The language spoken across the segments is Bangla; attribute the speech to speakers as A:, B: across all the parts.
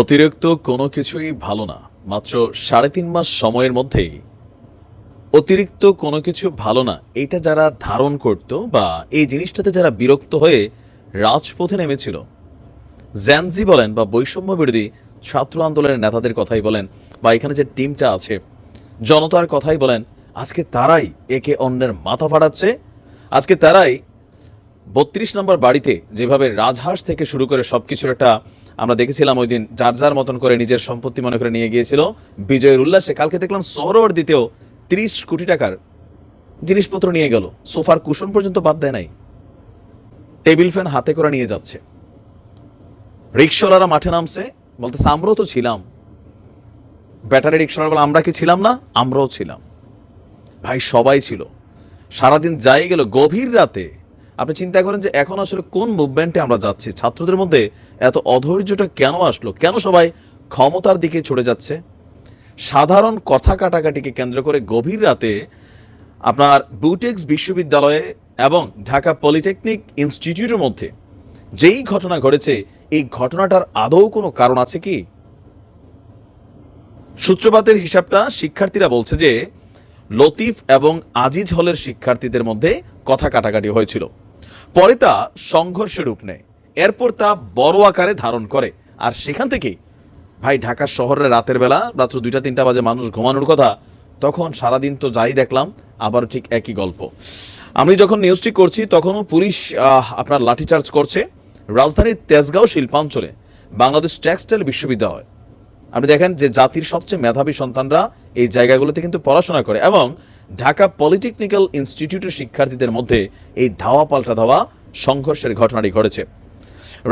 A: অতিরিক্ত কোনো কিছুই ভালো না। মাত্র সাড়ে তিন মাস সময়ের মধ্যেই অতিরিক্ত কোনো কিছু ভালো না। এটা যারা ধারণ করত বা এই জিনিসটাতে যারা বিরক্ত হয়ে রাজপথে নেমেছিল। জ্যানজি বলেন বা বৈষম্য বিরোধী ছাত্র আন্দোলনের নেতাদের কথাই বলেন বা এখানে যে টিমটা আছে, জনতার কথাই বলেন, আজকে তারাই একে অন্যের মাথা ফাটাচ্ছে, আজকে তারাই বত্রিশ নম্বর বাড়িতে যেভাবে রাজহাঁস থেকে শুরু করে সবকিছুর একটা আমরা দেখেছিলাম ওই দিন যার যার মতন করে নিজের সম্পত্তি মনে করে নিয়ে গিয়েছিল। বিজয়ের উল্লাসে কালকে দেখলাম সরোয়ার দিতেও তিরিশ কোটি টাকার জিনিসপত্র নিয়ে গেল। সোফার কুশন পর্যন্ত বাদ দেয় নাই। টেবিল ফ্যান হাতে করে নিয়ে যাচ্ছে। রিক্সাওয়ালারা মাঠে নামছে। বলতেছে, আমরাও তো ছিলাম। ব্যাটারি রিক্সাওয়ালা বলে, আমরা কি ছিলাম না? আমরাও ছিলাম। ভাই, সবাই ছিল। সারাদিন যাই গেল, গভীর রাতে আপনি চিন্তা করেন যে এখন আসলে কোন মুভমেন্টে আমরা যাচ্ছি? ছাত্রদের মধ্যে এত অধৈর্যটা কেন আসলো? কেন সবাই ক্ষমতার দিকে ছড়ে যাচ্ছে? সাধারণ কথা কাটাকাটিকে কেন্দ্র করে গভীর রাতে আপনার বুটেক্স বিশ্ববিদ্যালয়ে এবং ঢাকা পলিটেকনিক ইনস্টিটিউটের মধ্যে যেই ঘটনা ঘটেছে, এই ঘটনাটার আদৌ কোনো কারণ আছে কি? সূত্রপাতের হিসাবটা শিক্ষার্থীরা বলছে যে, লতিফ এবং আজিজ হলের শিক্ষার্থীদের মধ্যে কথা কাটাকাটি হয়েছিল। পরে তা সংঘর্ষে রূপ নেয়। এরপর তা বড় আকারে ধারণ করে। আর সেখান থেকেই ভাই, ঢাকা শহরে রাতের বেলা, রাত্র দুইটা, তিনটা বাজে মানুষ ঘুমানোর কথা, তখন সারাদিন তো যাই দেখলাম আবার ঠিক একই গল্প। আমি যখন নিউজটি করছি, তখনও পুলিশ আপনার লাঠিচার্জ করছে। রাজধানীর তেজগাঁও শিল্পাঞ্চলে বাংলাদেশ টেক্সটাইল বিশ্ববিদ্যালয়। আপনি দেখেন যে জাতির সবচেয়ে মেধাবী সন্তানরা এই জায়গাগুলোতে কিন্তু পড়াশোনা করে এবং ঢাকা পলিটেকনিক্যাল ইনস্টিটিউটের শিক্ষার্থীদের মধ্যে এই ধাওয়া পাল্টা ধাওয়া সংঘর্ষের ঘটনাটি ঘটেছে।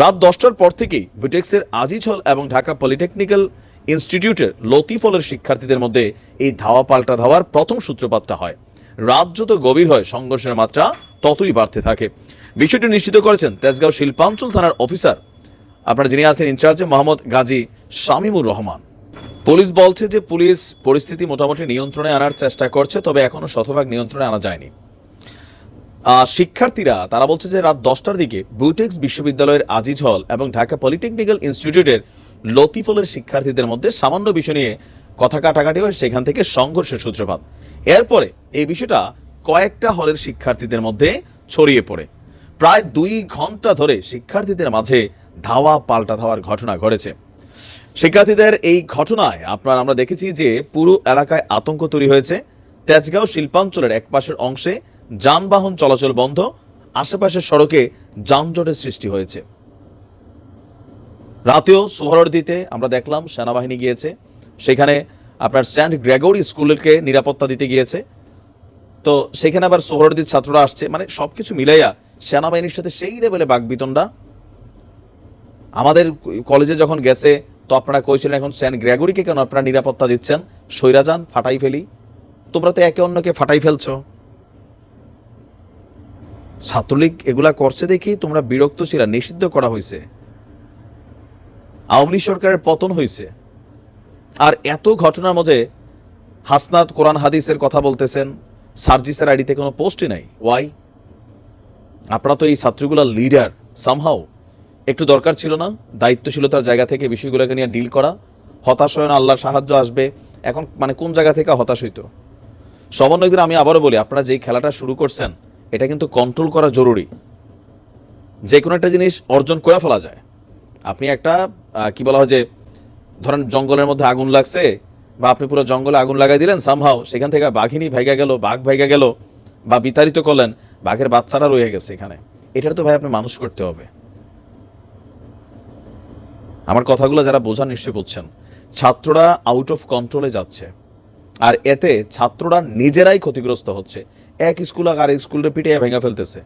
A: রাত দশটার পর থেকেই বুটেক্সের আজিজ হল এবং ঢাকা পলিটেকনিক্যাল ইনস্টিটিউটের লতিফলের শিক্ষার্থীদের মধ্যে এই ধাওয়া পাল্টা ধাওয়ার প্রথম সূত্রপাতটা হয়। রাত যত গভীর হয়, সংঘর্ষের মাত্রা ততই বাড়তে থাকে। বিষয়টি নিশ্চিত করেছেন তেজগাঁও শিল্পাঞ্চল থানার অফিসার আপনারা যিনি আছেন ইনচার্জে মোহাম্মদ গাজী শামিমুর রহমান। পুলিশ বলছে যে পুলিশ পরিস্থিতি মোটামুটি নিয়ন্ত্রণে আনার চেষ্টা করছে, তবে এখনও শতভাগ নিয়ন্ত্রণে আনা যায়নি। শিক্ষার্থীরা, তারা বলছে যে রাত দশটার দিকে ব্রুটেক্স বিশ্ববিদ্যালয়ের আজিজ হল এবং ঢাকা পলিটেকনিক্যাল ইনস্টিটিউটের লতিফলের শিক্ষার্থীদের মধ্যে সামান্য বিষয় নিয়ে কথা কাটাকাটি হয়, সেখান থেকে সংঘর্ষের সূত্রপাত। এরপরে এই বিষয়টা কয়েকটা হলের শিক্ষার্থীদের মধ্যে ছড়িয়ে পড়ে। প্রায় দুই ঘণ্টা ধরে শিক্ষার্থীদের মাঝে ধাওয়া পাল্টা ধাওয়ার ঘটনা ঘটেছে। শিক্ষার্থীদের এই ঘটনায় আপনার আমরা দেখেছি যে পুরো এলাকায় আতঙ্ক তৈরি হয়েছে। তেজগাঁও শিল্পাঞ্চলের এক পাশের অংশে যানবাহন চলাচল বন্ধ, আশেপাশের সড়কে যানজটের সৃষ্টি হয়েছে। রাতেও সোহরদিতে আমরা দেখলাম সেনাবাহিনী গিয়েছে। সেখানে আপনার সেন্ট গ্রেগরি স্কুলকে নিরাপত্তা দিতে গিয়েছে। তো সেখানে আবার সোহরদির ছাত্ররা আসছে। মানে সবকিছু মিলাইয়া সেনাবাহিনীর সাথে সেই লেভেলে বাগবিতণ্ডা আমাদের কলেজে যখন গেছে, তো আপনারা কইছিলেন এখন সেন্ট গ্রেগরিকে কেন আপনারা নিরাপত্তা দিচ্ছেন? সৈরা যান, ফাটাই ফেলি। তোমরা তো একে অন্যকে ফাটাই ফেলছ। ছাত্রলীগ এগুলা করছে দেখি তোমরা বিরক্ত ছিলা নিষিদ্ধ করা হয়েছে আওয়ামী সরকারের পতন হয়েছে আর এত ঘটনার মাঝে হাসনাত কোরআন হাদিসের কথা বলতেছেন, সার্জিসের আইডিতে কোনো পোস্টই নাই। ওয়াই আপনারা তো এই ছাত্রগুলার লিডার সামহাও একটু দরকার ছিল না, দায়িত্বশীলতার জায়গা থেকে বিষয়গুলোকে নিয়ে ডিল করা। হতাশ হয় না, আল্লাহর সাহায্য আসবে। এখন মানে কোন জায়গা থেকে হতাশ হইতো? সমন্বয়কদের আমি আবারও বলি, আপনারা যেই খেলাটা শুরু করছেন, এটা কিন্তু কন্ট্রোল করা জরুরি। যে কোনো একটা জিনিস অর্জন করে ফেলা যায়। আপনি একটা কি বলা হয় যে, ধরেন জঙ্গলের মধ্যে আগুন লাগছে, বা আপনি পুরো জঙ্গলে আগুন লাগাই দিলেন সামহাও সেখান থেকে বাঘিনী ভাইগা গেল, বাঘ ভাইগা গেল, বা বিতাড়িত করলেন, বাঘের বাচ্চারা রয়ে গেছে এখানে। এটার তো ভাই আপনি মানুষ করতে হবে। আমার কথাগুলো যারা বোঝা নিশ্চয়ই বুঝছেন। ছাত্ররা আউট অফ কন্ট্রোলে যাচ্ছে। আর এতে ছাত্ররা নিজেরাই ক্ষতিগ্রস্ত হচ্ছে। এক স্কুল আর স্কুলের পিটিয়ে ভেঙে ফেলতেছে।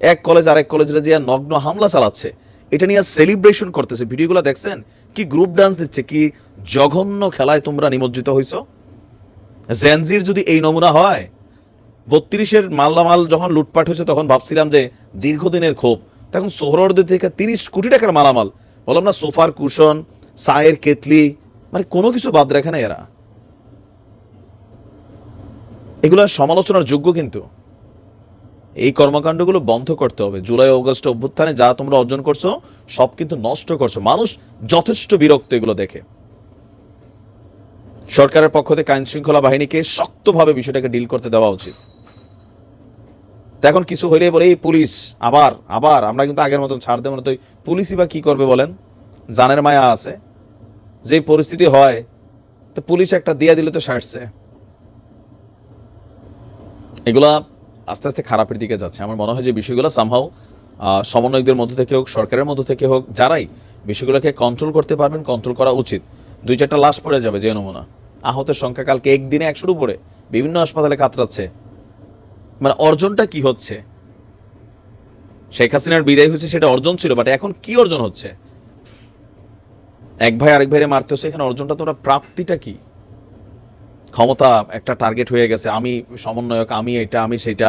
A: এক কলেজ আর এক কলেজে যে নগ্ন হামলা চালাচ্ছে, এটা নিয়ে সেলিব্রেশন করতেছে। ভিডিওগুলো দেখছেন? কি গ্রুপ ডান্স দিচ্ছে? কি জঘন্য খেলায় তোমরা নিমজ্জিত হইছো? জেনজির যদি এই নমুনা হয়, বত্রিশের মাল্লামাল যখন লুটপাট হয়েছে, তখন ভাবছিলাম যে দীর্ঘদিনের ক্ষোভ। তখন সোহরদের থেকে তিরিশ কোটি টাকার মালামাল বললাম, না, সোফার কুশন, চায়ের কেতলি মানে কোনো কিছু বাদ রাখে না এরা। এগুলো সমালোচনার যোগ্য কিন্তু। এই কর্মকাণ্ডগুলো বন্ধ করতে হবে। জুলাই, অগস্ট অভ্যুত্থানে যা তোমরা অর্জন করছ, সব কিন্তু নষ্ট করছ। মানুষ যথেষ্ট বিরক্ত এগুলো দেখে। সরকারের পক্ষ থেকে আইন শৃঙ্খলা বাহিনীকে শক্তভাবে বিষয়টাকে ডিল করতে দেওয়া উচিত। তো এখন কিছু হইলে বলে এই পুলিশ, আবার আবার, আমরা কিন্তু আগের মতো ছাড় দেবো না। তো পুলিশই বা কি করবে বলেন? জানের মায়া আছে যে পরিস্থিতি হয়, তো পুলিশ একটা দিয়ে দিলে তো সারছে। এগুলা আস্তে আস্তে খারাপের দিকে যাচ্ছে। আমার মনে হয় যে বিষয়গুলো সামহাও সমন্বয়কদের মধ্য থেকে হোক, সরকারের মধ্য থেকে হোক, যারাই বিষয়গুলোকে কন্ট্রোল করতে পারবেন কন্ট্রোল করা উচিত। দুই চারটা লাশ পড়ে যাবে যে নমুনা। আহতের সংখ্যা কালকে একদিনে একশোর উপরে। বিভিন্ন হাসপাতালে কাতরাচ্ছে। মানে অর্জনটা কি হচ্ছে? শেখ হাসিনার বিদায় হয়েছে, সেটা অর্জন ছিল বাট এখন কি অর্জন হচ্ছে? এক ভাই আরেক ভাইরে মারতে হচ্ছে, এখানে অর্জনটা তোমরা প্রাপ্তিটা কি? ক্ষমতা একটা টার্গেট হয়ে গেছে, আমি সমন্বয়ক, আমি এটা, আমি সেটা।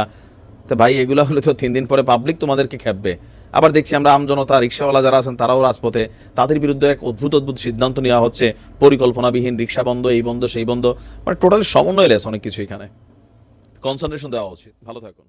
A: তো ভাই, এগুলো হলে তো তিন দিন পরে পাবলিক তোমাদেরকে খেপবে। আবার দেখছি আমরা আমজনতা রিক্সাওয়ালা যারা আছেন, তারাও রাজপথে। তাদের বিরুদ্ধে এক অদ্ভুত অদ্ভুত সিদ্ধান্ত নেওয়া হচ্ছে। পরিকল্পনাবিহীন রিক্সা বন্ধ, এই বন্ধ, সেই বন্ধ। মানে টোটাল সমন্বয় লেস অনেক কিছু এখানে। কনসেন্ট্রেশন দেওয়া উচিত। ভালো থাকুন।